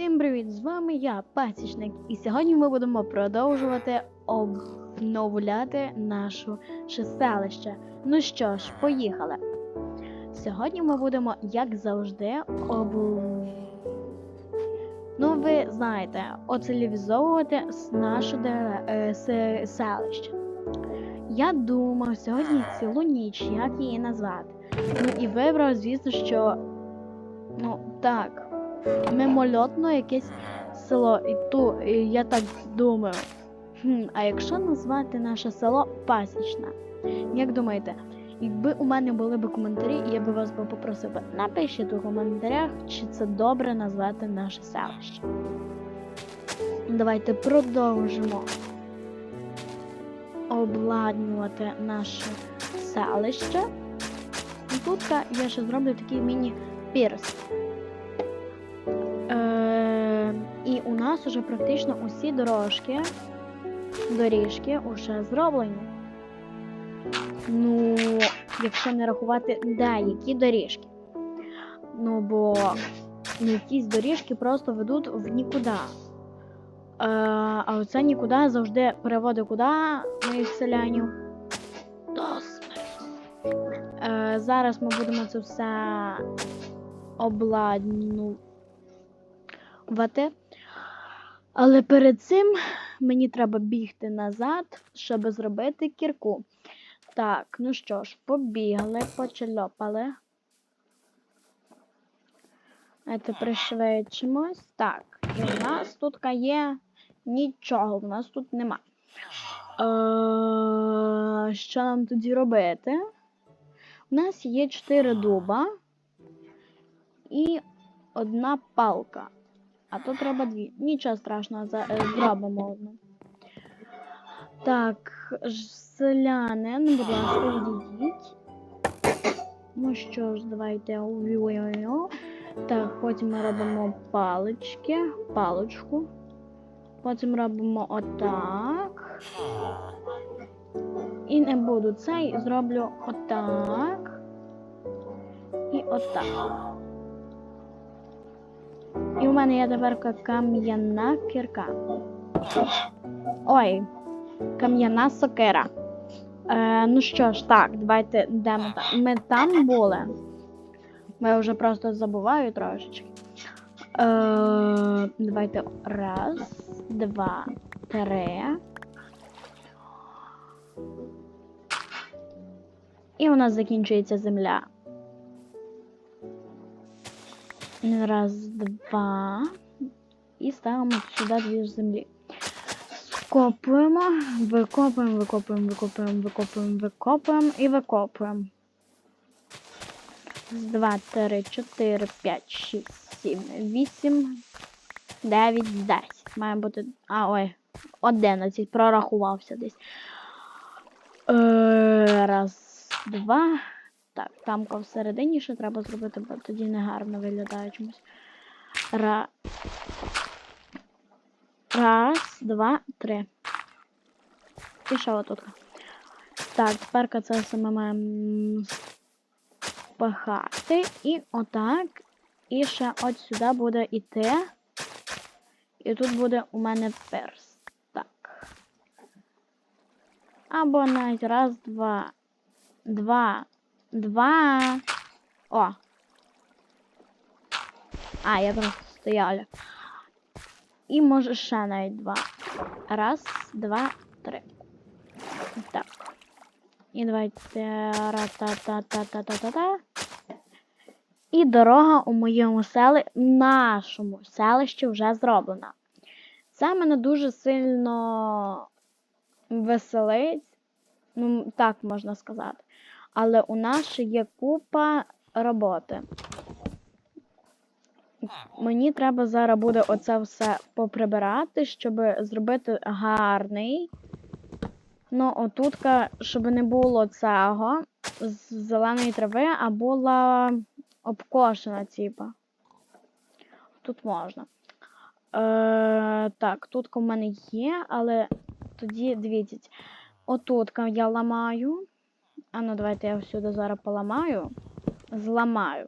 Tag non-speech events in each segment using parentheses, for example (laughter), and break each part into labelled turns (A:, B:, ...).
A: Всім привіт! З вами я, Пасічник, і сьогодні ми будемо продовжувати обновляти нашу селище. Ну що ж, поїхали. Сьогодні ми будемо, як завжди, об... Ну, ви знаєте, оцелівізовувати наше дере- е, селище. Я думав сьогодні цілу ніч, як її назвати. Ну і вибрав, звісно, що. Ну, так, мимольотно якесь село. І ту, і я так думаю. Хм, а якщо назвати наше село Пасічне? Як думаєте, якби у мене були б коментарі, я би вас би попросив, напишіть у коментарях, чи це добре назвати наше селище. Давайте продовжимо обладнувати наше селище. І тут я ще зроблю такий міні-пірс. У нас уже практично усі дорожки, доріжки уже зроблені. Ну, якщо не рахувати деякі доріжки. Ну, бо якісь доріжки просто ведуть в нікуди. Е, а оце нікуди завжди переводить куди моїх селянів. До. Е, зараз ми будемо це все обладнувати. Але перед цим мені треба бігти назад, щоб зробити кірку. Так, ну що ж, побігли, почельопали. Це пришвидшимось. Так, і в нас тут є нічого, в нас тут нема. Е, що нам тоді робити? У нас є 4 дуба і одна палка. А то треба дві. Нічого страшного, е, зробимо одну. Так, ж- селяни, ну, будь ласка, відійдіть. Ну що ж, давайте. Ой-ой-ой. Так, потім ми робимо палички, паличку. Потім робимо отак. І не буду цей, зроблю отак. І отак. Мене є тепер кам'яна кірка. Ой, кам'яна сокира. Е, ну що ж, так, давайте де ми там. Ми були. Я вже просто забуваю трошечки. Е, давайте раз, два, три. І у нас закінчується земля. Раз, два. І ставимо сюди дві землі. Скопуємо, викопуємо, викопуємо, викопуємо, викопуємо, викопуємо і викопуємо. Два, три, чотири, п'ять, шість, сім, вісім, дев'ять, десять. Має бути. А, ой, одинадцять. Прорахувався десь. Е, раз, два. Так, тамка всередині ще треба зробити, бо тоді не гарно виглядає чомусь. Ра... Раз, два, три. І ще отут. Так, тепер це все ми маємо пахати. І отак. І ще от сюди буде йти. І тут буде у мене перс. Так. Або навіть раз, два. Два. Два. О. А, я просто стояла. І може ще навіть два. Раз, два, три. Так. І давайте ра-та-та-та-та-та-та. І дорога у моєму селі, нашому селищі вже зроблена. Це мене дуже сильно веселить. Ну, так можна сказати. Але у нас ще є купа роботи. Мені треба зараз буде оце все поприбирати, щоб зробити гарний. Ну, отутка, щоб не було цього з зеленої трави, а була обкошена, типа. Тут можна. Е, так, тут в мене є, але тоді дивіться. Отутка я ламаю. А ну давайте я всюди зараз поламаю. Зламаю.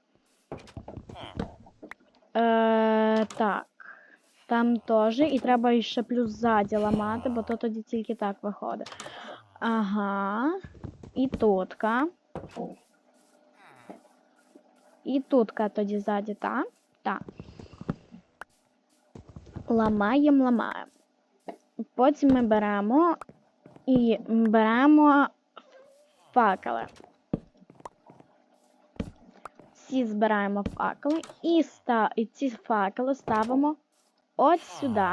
A: Е, так. Там теж. І треба ще плюс ззаді ламати, бо то тоді тільки так виходить. Ага. І тутка. І тутка тоді ззаді, так? Так. Ламаємо, ламаємо. Потім ми беремо і беремо факели. Всі збираємо факели і, ста... і ці факели ставимо от сюди.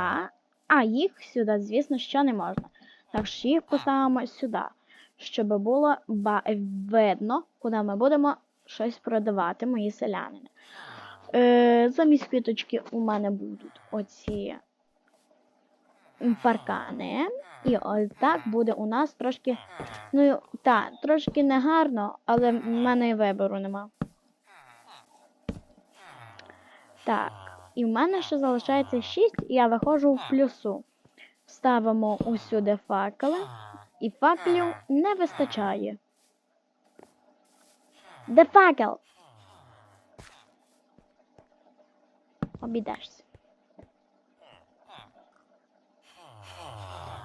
A: А їх сюди, звісно, що не можна. Так що їх поставимо сюди, щоб було видно, куди ми будемо щось продавати, мої селянини. Е, замість квіточки у мене будуть оці паркани. І ось так буде у нас трошки. Ну, так, трошки негарно, але в мене і вибору нема. Так, і в мене ще залишається 6, і я виходжу в плюсу. Ставимо усюди факели, і факелів не вистачає. Де факел? Обійдешся.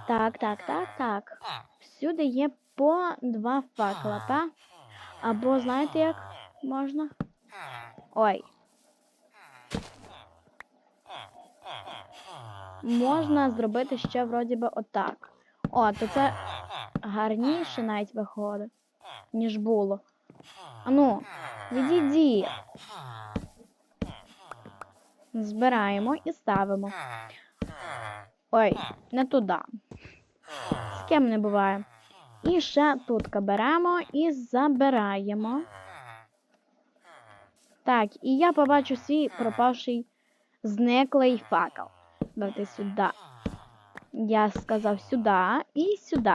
A: Так, так, так, так. Всюди є по два факела, так? Або знаєте як можна? Ой. Можна зробити ще вроді би отак. О, то це гарніше навіть виходить, ніж було. Ану, відійді. Збираємо і ставимо. Ой, не туди. З ким не буває. І ще тут беремо і забираємо. Так, і я побачу свій пропавший зниклий факел. Давайте сюди. Я сказав сюди і сюди.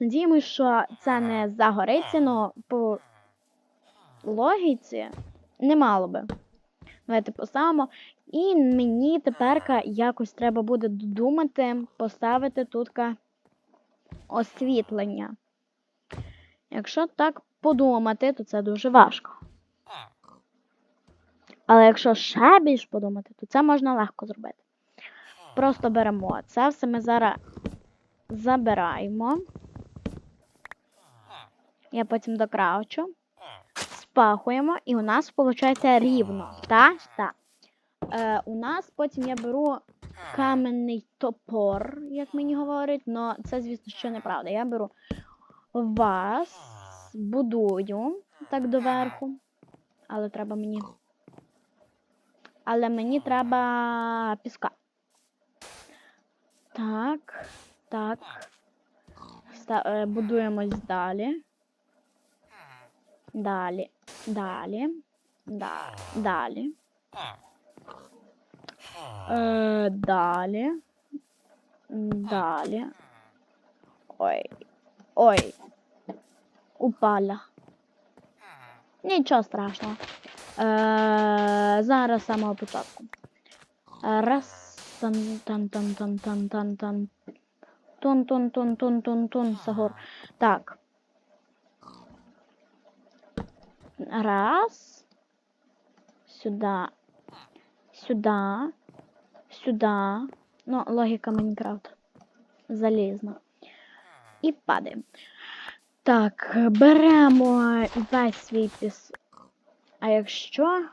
A: Надіємося, що це не загориться, але по логіці не мало би. Давайте поставимо. І мені тепер якось треба буде додумати поставити тут освітлення. Якщо так подумати, то це дуже важко. Але якщо ще більш подумати, то це можна легко зробити. Просто беремо це все ми зараз забираємо. Я потім докраучу. Спахуємо, і у нас виходить рівно. Так? Так. Е, у нас потім я беру каменний топор, як мені говорять, але це, звісно, що неправда. Я беру вас, будую так доверху. Але треба мені. Але мені треба піска. Так, так. Ста е, будуємось далі. Далі. Далі. Да. Далі. Е, далі. Далі. Ой. Ой. Упала. Нічого страшного. Е, зараз з самого початку. Раз. Тан тан тан тан тан тан тан. Тун тун тун тун тун тун Сагор. Так. Раз. Сюда. Сюда. Сюда. Ну, логіка Майнкрафт. Залізна. І падаємо. Так, беремо весь свій піс. А якщо.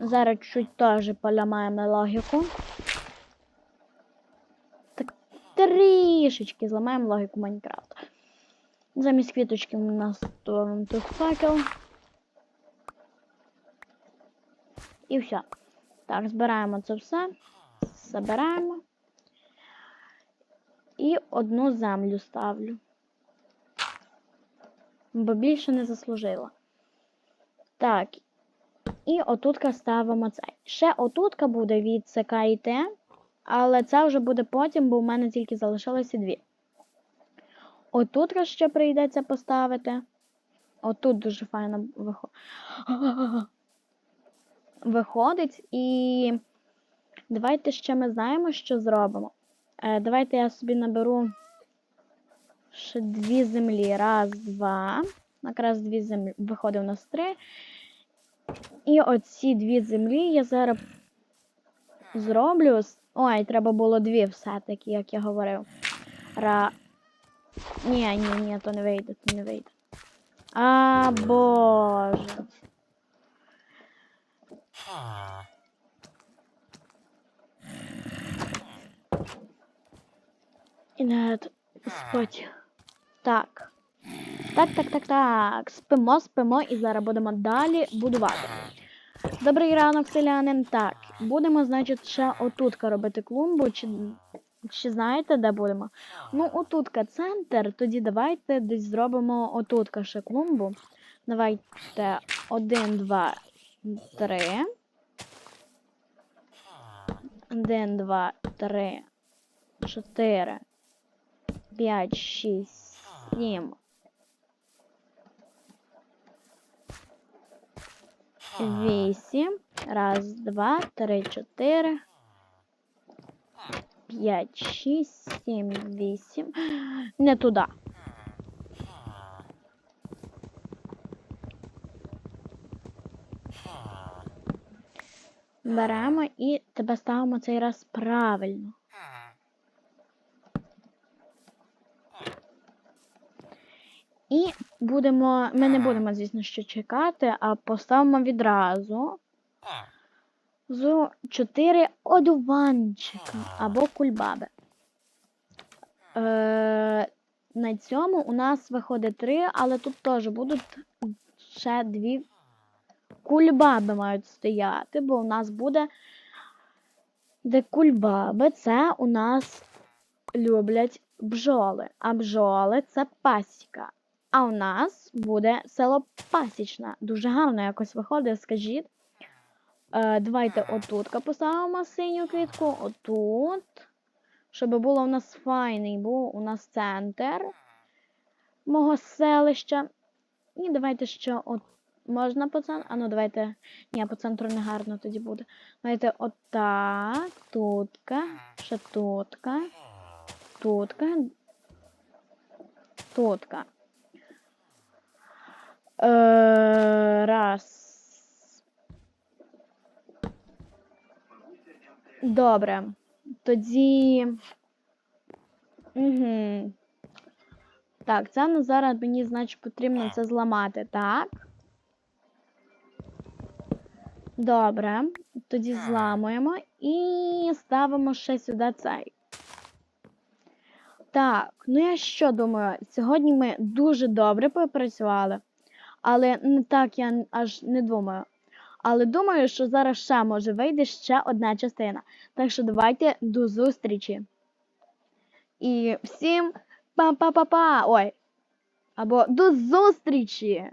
A: Зараз чуть теж поламаємо логіку. Так трішечки зламаємо логіку Майнкрафта. Замість квіточки у нас тут факел. І все. Так, збираємо це все. Забираємо. І одну землю ставлю. Бо більше не заслужила. Так. І отутка ставимо цей. Ще отутка буде від ЦК але це вже буде потім, бо в мене тільки залишилося дві. Отут ще прийдеться поставити. Отут дуже файно виходить. Виходить. І давайте ще ми знаємо, що зробимо. Е, Давайте я собі наберу ще дві землі. Раз, два. Якраз дві землі. Виходить у нас три. І оці дві землі я зараз зроблю. Ой, треба було дві все-таки, як я говорив. Ра. Ні, ні, ні, то не вийде, то не вийде. А, боже. І нет, спать. Так. Так, так, так, так. Спимо, спимо і зараз будемо далі будувати. Добрий ранок, селянин. Так, будемо, значить, ще отутка робити клумбу. Чи, чи знаєте, де будемо? Ну, отутка центр, тоді давайте десь зробимо отутка ще клумбу. Давайте один, два, три. Один, два, три, чотири, п'ять, шість, сім. Вісім. Раз, два, три, чотири. П'ять, шість, сім, вісім. (gasps) Не туди. Беремо і тебе ставимо цей раз правильно. І будемо. Ми не будемо, звісно, що чекати, а поставимо відразу з 4 одуванчика або кульбаби. Е, на цьому у нас виходить 3, але тут теж будуть ще дві кульбаби мають стояти, бо у нас буде. Де кульбаби, це у нас люблять бджоли, а бджоли це пасіка. А у нас буде село Пасічне. Дуже гарно якось виходить, скажіть. Е, давайте отут поставимо синю квітку, отут. Щоб було у нас файний, був у нас центр мого селища. І давайте ще от можна по центру. А ну давайте. Ні, по центру не гарно тоді буде. Давайте отак, тутка, ще тутка, тутка, тутка. Е, раз. Добре. Тоді. Угу. Так, це ну, зараз мені, значить, потрібно це зламати, так? Добре. Тоді зламуємо і ставимо ще сюди цей. Так, ну я що думаю, сьогодні ми дуже добре попрацювали, але не так я аж не думаю. Але думаю, що зараз ще може вийде ще одна частина. Так що давайте до зустрічі. І всім па-па-па-па! Ой. Або до зустрічі!